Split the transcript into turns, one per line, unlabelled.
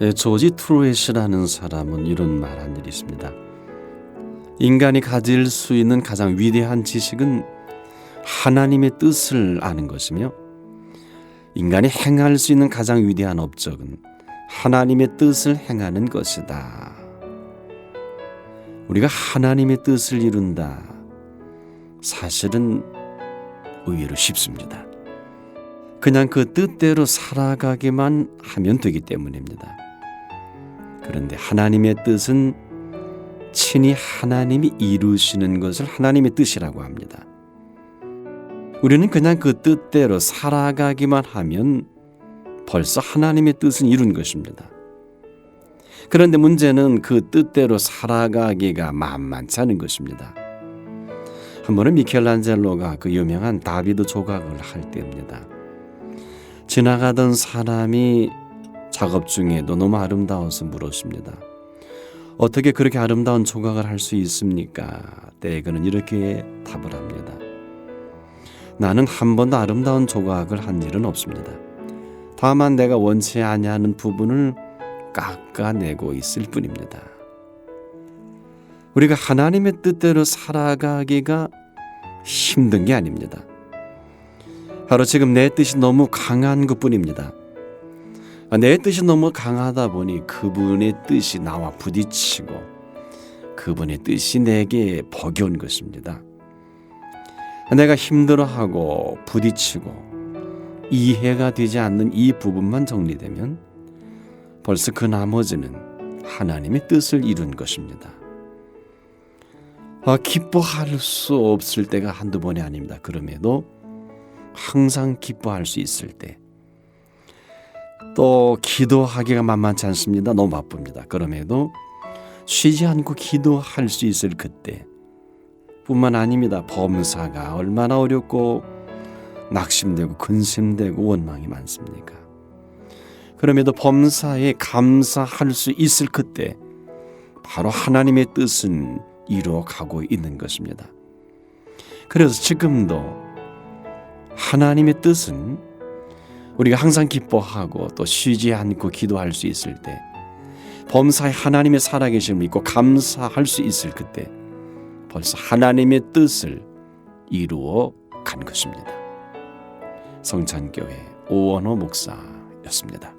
예, 조지 트루엣이라는 사람은 이런 말한 일이 있습니다. 인간이 가질 수 있는 가장 위대한 지식은 하나님의 뜻을 아는 것이며 인간이 행할 수 있는 가장 위대한 업적은 하나님의 뜻을 행하는 것이다. 우리가 하나님의 뜻을 이룬다. 사실은 의외로 쉽습니다. 그냥 그 뜻대로 살아가기만 하면 되기 때문입니다. 그런데 하나님의 뜻은 친히 하나님이 이루시는 것을 하나님의 뜻이라고 합니다. 우리는 그냥 그 뜻대로 살아가기만 하면 벌써 하나님의 뜻은 이룬 것입니다. 그런데 문제는 그 뜻대로 살아가기가 만만치 않은 것입니다. 한 번은 미켈란젤로가 그 유명한 다비드 조각을 할 때입니다. 지나가던 사람이 작업 중에도 너무 아름다워서 물었습니다. 어떻게 그렇게 아름다운 조각을 할 수 있습니까? 때그는 이렇게 답을 합니다. 나는 한 번도 아름다운 조각을 한 일은 없습니다. 다만 내가 원치 아니하는 부분을 깎아내고 있을 뿐입니다. 우리가 하나님의 뜻대로 살아가기가 힘든 게 아닙니다. 바로 지금 내 뜻이 너무 강한 것 뿐입니다. 내 뜻이 너무 강하다 보니 그분의 뜻이 나와 부딪히고 그분의 뜻이 내게 버겨온 것입니다. 내가 힘들어하고 부딪히고 이해가 되지 않는 이 부분만 정리되면 벌써 그 나머지는 하나님의 뜻을 이룬 것입니다. 아, 기뻐할 수 없을 때가 한두 번이 아닙니다. 그럼에도 항상 기뻐할 수 있을 때, 또 기도하기가 만만치 않습니다. 너무 바쁩니다. 그럼에도 쉬지 않고 기도할 수 있을 그때, 뿐만 아닙니다. 범사가 얼마나 어렵고 낙심되고 근심되고 원망이 많습니까? 그럼에도 범사에 감사할 수 있을 그때 바로 하나님의 뜻은 이루어 가고 있는 것입니다. 그래서 지금도 하나님의 뜻은 우리가 항상 기뻐하고 또 쉬지 않고 기도할 수 있을 때 범사에 하나님의 살아계심을 믿고 감사할 수 있을 그때 벌써 하나님의 뜻을 이루어 간 것입니다. 성찬교회 오원호 목사였습니다.